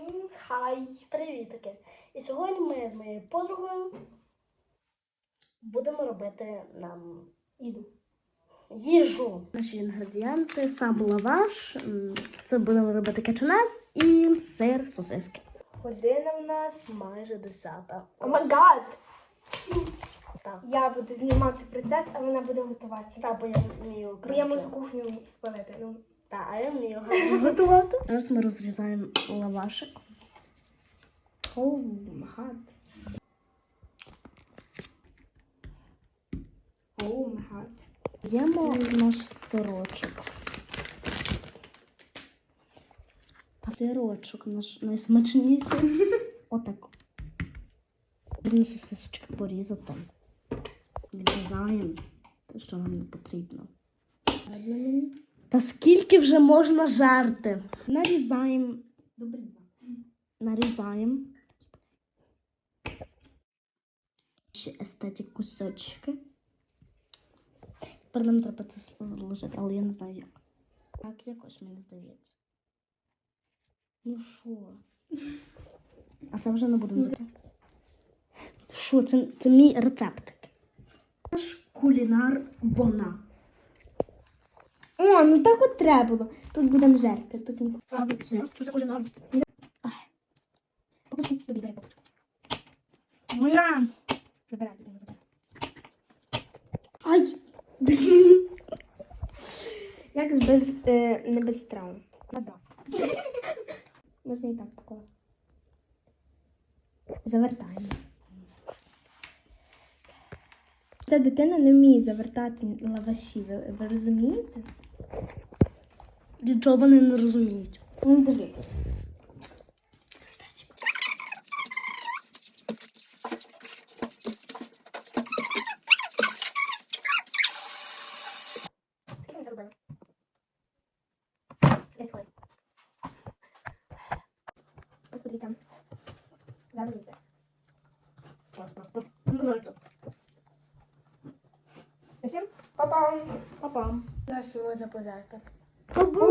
Всім хай! Привітики! І сьогодні ми з моєю подругою будемо робити нам їду. Їжу. Наші інгредієнти сам лаваш. Це будемо робити качанас і сир сосиски. Година в нас майже десята. О май гад! Так. Я буду знімати процес, а вона буде готувати. Та, бо я вмію Бо я можу кухню спалити. Ну, Та, а я вмію гарно готувати. Зараз ми розрізаємо лавашик. О, гад. о май гад. Даємо наш сирочок. Сирочок наш найсмачніший. Отак. Потрібно сосисочки порізати. Відрізаємо те, що нам не потрібно. Та скільки вже можна жарти? Нарізаємо. Нарізаємо. Ще естетик кусочки. Тепер нам треба це зложити, але я не знаю як. Так, якось мені здається. Ну що? А це вже не будемо закривати. Що, це, це мій рецептик. Наш кулінар Бона. О, ну так от треба було. Тут будемо жерти. Тут ні. Покажи, тобі дай покажу. Моя! Забирай, тобі забирай. Ай! Як з без, е, не без травм. Вода. Можна і так покласти. Завертаємо. Ця дитина не вміє завертати лаваші, ви, ви розумієте? Нічого вони не розуміють. Ну дивись. Подивіться. Зараз. Просто, просто. Називається. Всім па-пам! Па-пам! можна пожарти? Бабу.